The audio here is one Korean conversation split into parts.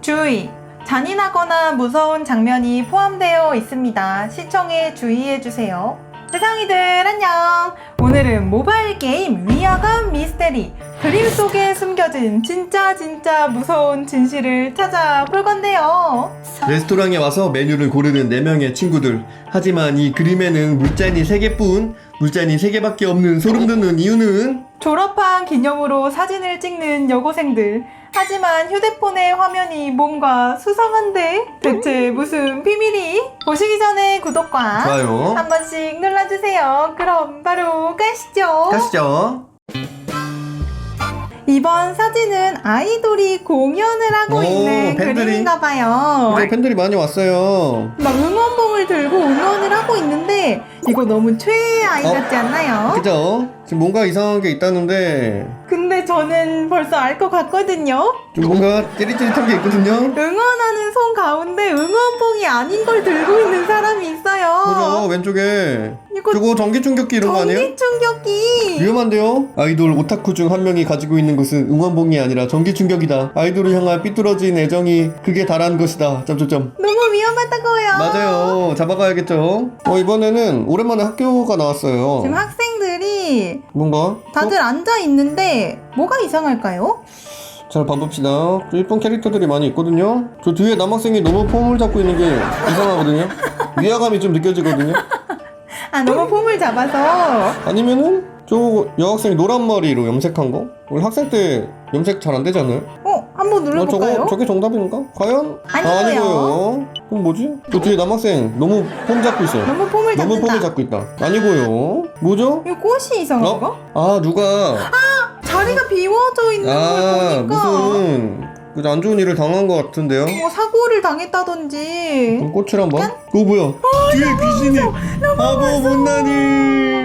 주의! 잔인하거나 무서운 장면이 포함되어 있습니다. 시청에 주의해주세요. 세상이들 안녕! 오늘은 모바일 게임 위화감 미스테리 그림 속에 숨겨진 진짜 진짜 무서운 진실을 찾아 볼 건데요. 레스토랑에 와서 메뉴를 고르는 4명의 친구들. 하지만 이 그림에는 물잔이 3개뿐, 물잔이 3개밖에 없는 소름 돋는 이유는 졸업한 기념으로 사진을 찍는 여고생들. 하지만 휴대폰의 화면이 뭔가 수상한데? 대체 무슨 비밀이? 보시기 전에 구독과 좋아요. 한 번씩 눌러주세요. 그럼 바로 가시죠. 가시죠. 이번 사진은 아이돌이 공연을 하고 오, 있는 팬들이? 그림인가 봐요. 그죠, 팬들이 많이 왔어요. 막 응원봉을 들고 응원을 하고 있는데 이거 너무 최애 아이 어? 같지 않나요? 그죠? 지금 뭔가 이상한 게 있다는데, 근데 저는 벌써 알 것 같거든요. 좀 뭔가 찌릿찌릿한 게 있거든요? 응원하는 손 가운데 응원봉이 아닌 걸 들고 있는 사람이 있어요. 그죠? 왼쪽에. 이거 저거 전기 충격기 이런 거 아니에요? 전기 충격기. 위험한데요? 아이돌 오타쿠 중 한 명이 가지고 있는 것은 응원봉이 아니라 전기 충격이다. 아이돌을 향한 삐뚤어진 애정이 극에 달한 것이다. 점점점. 너무 위험하다고요. 맞아요. 잡아가야겠죠. 어, 이번에는 오랜만에 학교가 나왔어요. 지금 학생들 이 뭔가? 다들 앉아 있는데 뭐가 이상할까요? 어? 잘 봐봅시다. 좀 이쁜 캐릭터들이 많이 있거든요. 저 뒤에 남학생이 너무 폼을 잡고 있는 게 이상하거든요. 위화감이 좀 느껴지거든요. 아 너무 폼을 잡아서 아니면은 저 여학생이 노란 머리로 염색한 거? 원래 학생 때 염색 잘 안 되잖아요. 어 한번 어, 눌러볼까요? 저거 저게 정답인가? 과연? 아니고요. 아. 그럼 뭐지? 저 뒤에 남학생 너무 폼 잡고 있어요. 너무 폼을 너무 잡는다. 폼을 잡고 있다. 아니고요. 뭐죠? 이거 꽃이 이상한 가? 어? 아 누가 자리가 비워져 있는 아 걸 보니까 무슨 그안 좋은 일을 당한 것 같은데요? 뭐 사고를 당했다든지 그럼 꽃을 한번. 그거 뭐야? 뒤에 귀신이. 바보 못나니.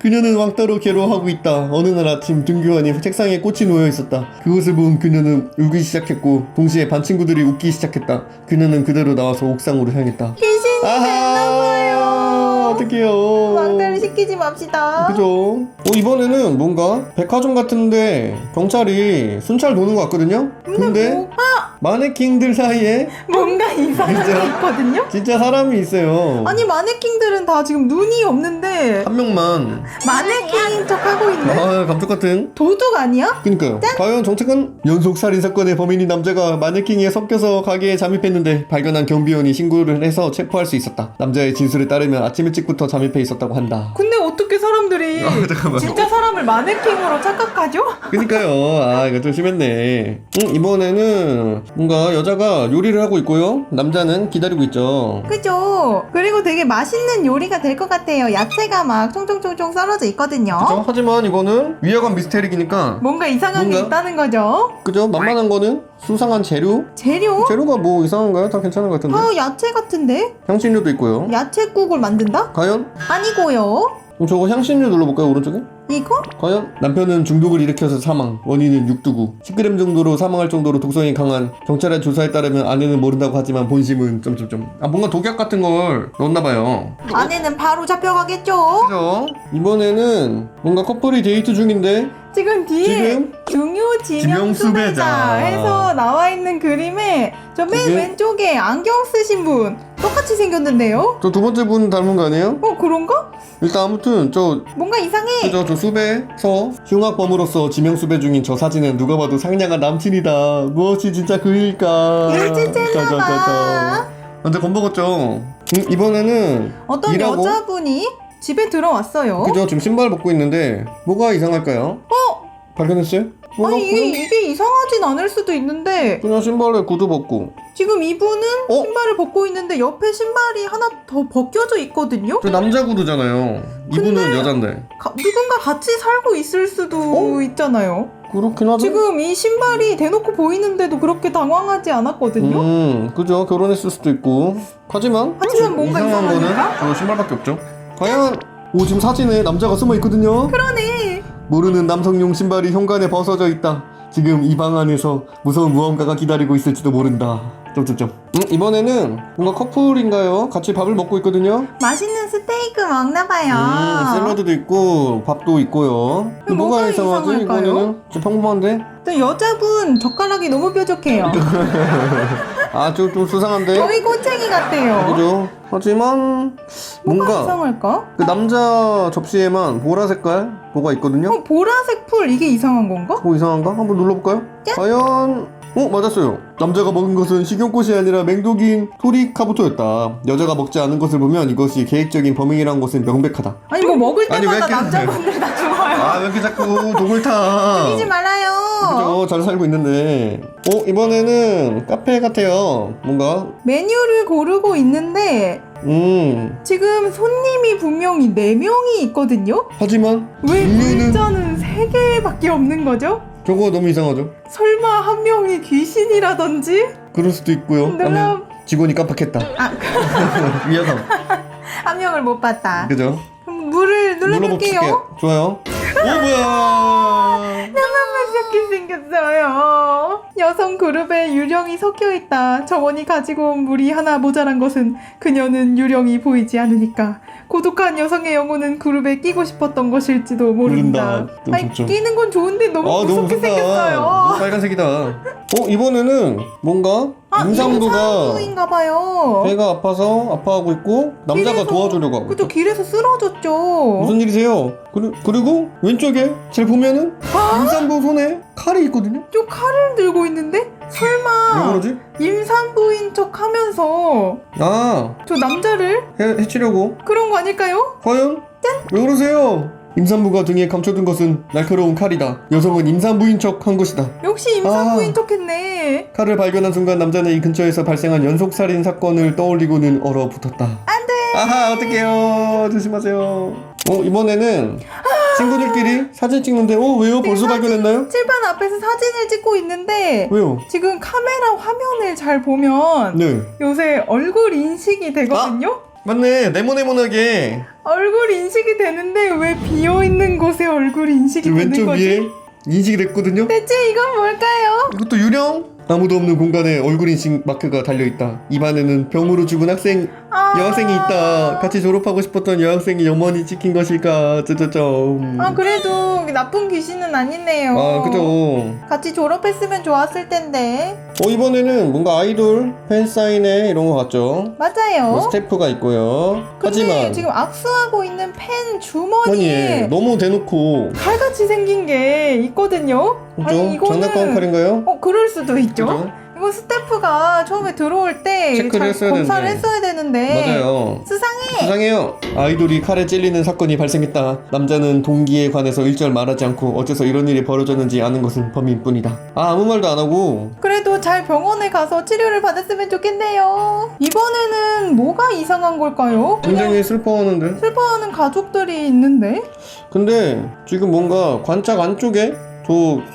그녀는 왕따로 괴로워하고 있다. 어느 날 아침 등교환이 책상에 꽃이 놓여 있었다. 그것을 본 그녀는 울기 시작했고 동시에 반 친구들이 웃기 시작했다. 그녀는 그대로 나와서 옥상으로 향했다. 됐나봐요 어떡해요. 왕따를 시키지 맙시다 그죠? 어, 이번에는 뭔가 백화점 같은데 경찰이 순찰 도는 것 같거든요? 근데 뭐, 아, 마네킹들 사이에 뭔가 이상한 게 진짜? 있거든요? 진짜 사람이 있어요. 아니 마네킹들은 다 지금 눈이 없는데 한 명만. 마네킹인 척 하고 있네? 아, 감쪽 같은. 도둑 아니야? 그니까요. 과연 정책은? 연속 살인 사건의 범인인 남자가 마네킹에 섞여서 가게에 잠입했는데 발견한 경비원이 신고를 해서 체포할 수 있었다. 남자의 진술에 따르면 아침 일찍 부터 잠입해 있었다고 한다. 어떻게 사람들이 아, 잠깐만. 진짜 사람을 마네킹으로 착각하죠? 그니까요. 아, 이거 좀 심했네. 음, 이번에는 뭔가 여자가 요리를 하고 있고요. 남자는 기다리고 있죠. 그죠? 그리고 되게 맛있는 요리가 될 것 같아요. 야채가 막 총총총총 썰어져 있거든요. 그죠? 하지만 이거는 위화감 미스테리기니까 뭔가 이상한 게 뭔가? 있다는 거죠. 그죠? 만만한 거는 수상한 재료? 재료? 재료가 뭐 이상한가요? 다 괜찮은 것 같은데. 아, 야채 같은데? 향신료도 있고요. 야채국을 만든다? 과연? 아니고요. 그럼 저거 향신료 눌러볼까요? 오른쪽에? 이거? 과연? 남편은 중독을 일으켜서 사망. 원인은 육두구. 10g 정도로 사망할 정도로 독성이 강한. 경찰의 조사에 따르면 아내는 모른다고 하지만 본심은 점점점. 아 뭔가 독약 같은 걸 넣었나봐요. 아내는 바로 잡혀가겠죠? 그죠? 이번에는 뭔가 커플이 데이트 중인데 지금 뒤에 지금? 중요 지명 수배자 지명수배자. 해서 나와 있는 그림에 저맨 그게? 왼쪽에 안경 쓰신 분 똑같이 생겼는데요? 저 두 번째 분 닮은 거 아니에요? 어 그런가? 일단 아무튼 저 뭔가 이상해. 그죠 저 수배서 흉악범으로서 지명 수배 중인 저 사진은 누가 봐도 상냥한 남친이다 무엇이 진짜 그일까 일진짜봐. 완전 겁먹었죠 음, 이번에는 어떤 일하고? 여자분이 집에 들어왔어요. 그죠 지금 신발 벗고 있는데 뭐가 이상할까요? 어? 발견했어요? 아니 이게, 이게 이상하진 않을 수도 있는데 그냥 신발에 구두 벗고 지금 이분은 어? 신발을 벗고 있는데 옆에 신발이 하나 더 벗겨져 있거든요. 저 남자 구두잖아요 이분은 근데- 여잔데 가- 누군가 같이 살고 있을 수도 어? 있잖아요. 그렇긴 하죠 지금 이 신발이 대놓고 보이는데도 그렇게 당황하지 않았거든요. 음, 그죠. 결혼했을 수도 있고. 하지만, 하지만 뭔가 이상한 거는 이상하니까? 저 신발밖에 없죠. 과연, 오, 지금 사진에 남자가 숨어 있거든요. 그러네. 모르는 남성용 신발이 현관에 벗어져 있다. 지금 이 방 안에서 무서운 무언가가 기다리고 있을지도 모른다. 점점점. 음, 이번에는 뭔가 커플인가요? 같이 밥을 먹고 있거든요. 맛있는 스테이크 먹나 봐요. 음, 샐러드도 있고 밥도 있고요. 뭐가 이상하지? 이번에는 좀 평범한데? 또 여자분 젓가락이 너무 뾰족해요. 아좀 좀 수상한데 거의 꼬챙이 같아요. 그죠 하지만 뭐가 뭔가 이상할까? 그 남자 접시에만 보라 색깔 뭐가 있거든요 어, 보라색 풀 이게 이상한 건가? 어 이상한가? 한번 눌러볼까요? 과연 어 맞았어요 남자가 먹은 것은 식용꽃이 아니라 맹독인 토리카부토였다 여자가 먹지 않은 것을 보면 이것이 계획적인 범행이란 것은 명백하다 아니 뭐 먹을 아니, 왜 때마다 이렇게- 남자분들 다 죽어요. 아 왜 이렇게 자꾸 독을 타 죽이지 말아요. 그죠? 잘 살고 있는데. 어 이번에는 카페 같아요. 뭔가? 메뉴를 고르고 있는데 음. 지금 손님이 분명히 4명이 있거든요? 하지만 왜 글자는 3개밖에 없는 거죠? 저거 너무 이상하죠? 설마 한 명이 귀신이라든지? 그럴 수도 있고요. 놀라- 아니면 직원이 깜빡했다. 아, 위화감 한 명을 못 봤다. 그죠? 그럼 물을 눌러볼게요. 눌러볼게요. 좋아요. 오 뭐야 이렇게 생겼어요. 여성 그룹에 유령이 섞여 있다. 정원이 가지고 온 물이 하나 모자란 것은 그녀는 유령이 보이지 않으니까 고독한 여성의 영혼은 그룹에 끼고 싶었던 것일지도 모른다. 모른다. 아니 좋죠. 끼는 건 좋은데 너무 아 무섭게 무섭다 너무 생겼어요. 빨간색이다 어 이번에는 뭔가 아, 임산부가 임산부인가 봐요. 배가 아파서 아파하고 있고 남자가 길에서- 도와주려고 하고 그죠 있죠. 길에서 쓰러졌죠. 무슨 일이세요? 그리, 그리고 왼쪽에 잘 보면은 임산부 손에 칼이 있거든요 저 칼을 들고 있는데 왜 설마 그러지? 임산부인 척하면서 아 저 남자를 해, 해치려고 그런 거 아닐까요? 과연? 왜 그러세요? 임산부가 등에 감춰둔 것은 날카로운 칼이다. 여성은 임산부인 척 한 것이다. 역시 임산부인 아. 척했네. 칼을 발견한 순간 남자는 이 근처에서 발생한 연속 살인 사건을 떠올리고는 얼어붙었다. 안 돼! 아하, 어떡해요. 조심하세요. 어, 이번에는 친구들끼리 사진 찍는데, 어, 왜요? 벌써 네, 사진- 발견했나요? 칠판 앞에서 사진을 찍고 있는데 왜요? 지금 카메라 화면을 잘 보면 네. 요새 얼굴 인식이 되거든요. 맞네. 네모네모나게. 얼굴 인식이 되는데 왜 비어 있는 곳에 얼굴 인식이 되는 왼쪽 거지? 위에 인식이 됐거든요. 대체 이건 뭘까요? 이것도 유령? 아무도 없는 공간에 얼굴 인식 마크가 달려있다. 입안에는 병으로 죽은 학생 아... 여학생이 있다. 같이 졸업하고 싶었던 여학생이 영원히 찍힌 것일까? 쩌쩌쩌. 아 그래도 나쁜 귀신은 아니네요. 아, 그죠. 같이 졸업했으면 좋았을 텐데. 어, 이번에는 뭔가 아이돌 팬 사인회 이런 거 같죠? 맞아요. 뭐 스태프가 있고요. 근데 하지만 지금 악수하고 있는 팬 주머니에 아니 너무 대놓고 칼같이 생긴 게 있거든요. 그죠? 장난감 칼인가요? 어 그럴 수도 있죠. 그죠? 이거 스태프가 처음에 들어올 때 체크를 잘 했어야 검사를 되는데. 했어야 되는데 맞아요. 수상해. 수상해요. 아이돌이 칼에 찔리는 사건이 발생했다. 남자는 동기에 관해서 일절 말하지 않고 어째서 이런 일이 벌어졌는지 아는 것은 범인뿐이다. 아 아무 말도 안 하고 그래도 잘 병원에 가서 치료를 받았으면 좋겠네요. 이번에는 뭐가 이상한 걸까요? 굉장히 슬퍼하는데. 슬퍼하는 가족들이 있는데 근데 지금 뭔가 관짝 안쪽에 저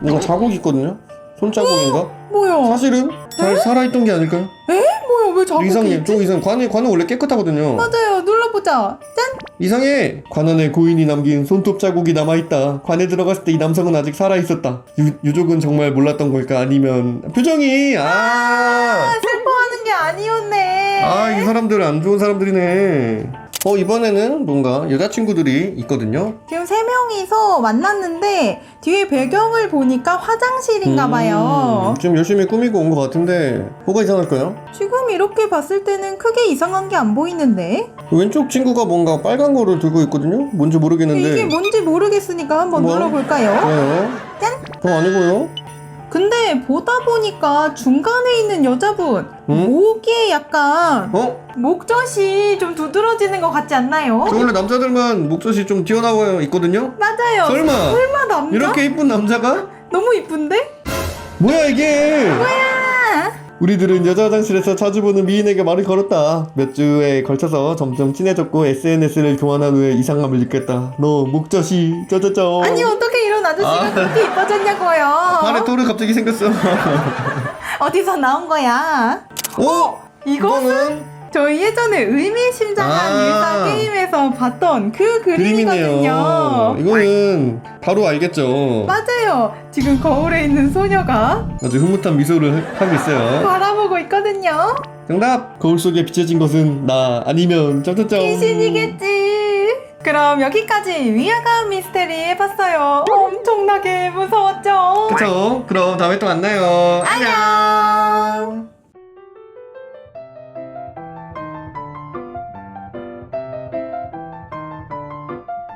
뭔가 자국 이 있거든요. 손자국인가? 뭐야? 사실은 잘 살아있던 게 아닐까요? 뭐야 왜 자국이 이상해. 저 이상 관이 관은 원래 깨끗하거든요. 맞아요. 눌러보자. 짠. 이상해. 관 안에 고인이 남긴 손톱 자국이 남아 있다. 관에 들어갔을 때 이 남성은 아직 살아 있었다. 유, 유족은 정말 몰랐던 걸까? 아니면 표정이 아. 아, 슬퍼하는 게 아니었네. 아, 이 사람들 안 좋은 사람들이네. 어, 이번에는 뭔가 여자친구들이 있거든요. 지금 세 명이서 만났는데 뒤에 배경을 보니까 화장실인가 봐요. 음, 지금 열심히 꾸미고 온 것 같은데, 뭐가 이상할까요? 지금 이렇게 봤을 때는 크게 이상한 게 안 보이는데 왼쪽 친구가 뭔가 빨간 거를 들고 있거든요? 뭔지 모르겠는데. 이게 뭔지 모르겠으니까 한번 뭐? 눌러볼까요? 좋아요. 짠! 저 아니고요. 근데 보다 보니까 중간에 있는 여자분 음? 목에 약간 어? 목젖이 좀 두드러지는 것 같지 않나요? 저 원래 남자들만 목젖이 좀 튀어나와 있거든요? 맞아요. 설마 설마 남자? 이렇게 이쁜 남자가? 너무 이쁜데? 뭐야 이게? 아, 우리들은 여자 화장실에서 자주 보는 미인에게 말을 걸었다. 몇 주에 걸쳐서 점점 친해졌고 SNS를 교환한 후에 이상함을 느꼈다. 너 목젖이 쩌쩌쩌. 아니 어떻게 이런 아저씨가 아. 그렇게 이뻐졌냐고요? 발에 토르 갑자기 생겼어. 어디서 나온 거야? 오! 이것은 이거는 저희 예전에 의미심장한 아. 일상 게임에서 봤던 그 그림이네요. 그림이거든요. 이거는 바로 알겠죠. 맞아요. 지금 거울에 있는 소녀가 아주 흐뭇한 미소를 하고 있어요. 바라보고 있거든요. 정답! 거울 속에 비춰진 것은 나 아니면 쩌쩌쩌. 귀신이겠지. 그럼 여기까지 위화감 미스테리 해봤어요. 엄청나게 무서웠죠? 그쵸? 그럼 다음에 또 만나요. 안녕.